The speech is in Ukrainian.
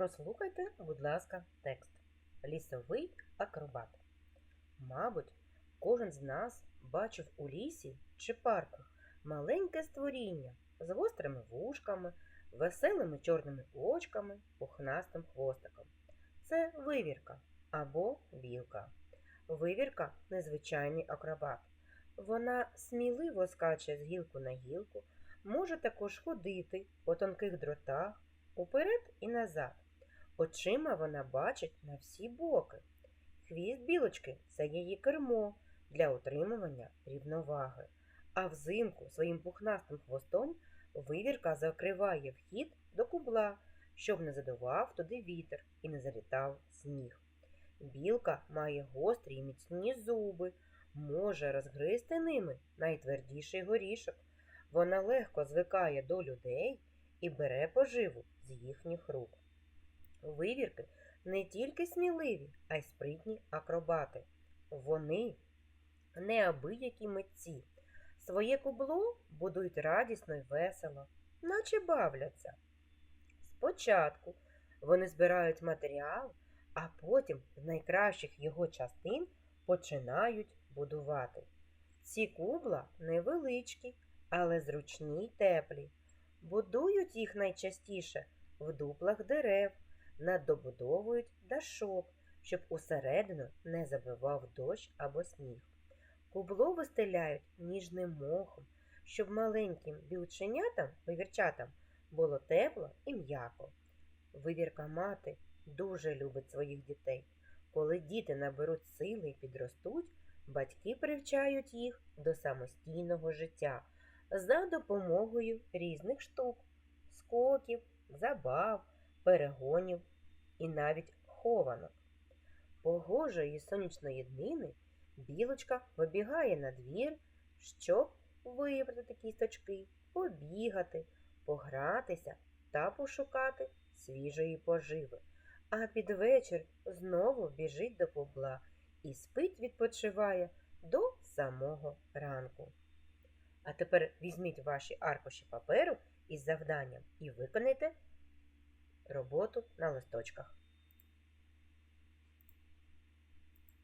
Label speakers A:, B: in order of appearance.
A: Прослухайте, будь ласка, текст. Лісовий акробат. Мабуть, кожен з нас бачив у лісі чи парку маленьке створіння з гострими вушками, веселими чорними очками, пухнастим хвостиком. Це вивірка або білка. Вивірка незвичайний акробат. Вона сміливо скаче з гілку на гілку, може також ходити по тонких дротах уперед і назад. Очима вона бачить на всі боки. Хвіст білочки це її кермо для утримування рівноваги. А взимку своїм пухнастим хвостом вивірка закриває вхід до кубла, щоб не задував туди вітер і не залітав сніг. Білка має гострі й міцні зуби, може розгризти ними найтвердіший горішок. Вона легко звикає до людей і бере поживу з їхніх рук. Вивірки не тільки сміливі, а й спритні акробати. Вони неабиякі митці. Своє кубло будують радісно й весело, наче бавляться. Спочатку вони збирають матеріал, а потім з найкращих його частин починають будувати. Ці кубла невеличкі, але зручні й теплі. Будують їх найчастіше в дуплах дерев, наддобудовують дашок, щоб усередину не забивав дощ або сніг. Кубло вистеляють ніжним мохом, щоб маленьким білченятам, вивірчатам було тепло і м'яко. Вивірка мати дуже любить своїх дітей. Коли діти наберуть сили і підростуть, батьки привчають їх до самостійного життя за допомогою різних штук, скоків, забав, перегонів і навіть хованок. Погожої сонячної днини білочка вибігає на двір, щоб вибрати кісточки, побігати, погратися та пошукати свіжої поживи. А під вечір знову біжить до кубла і спить відпочиває до самого ранку. А тепер візьміть ваші аркуші паперу із завданням і виконайте роботу на листочках.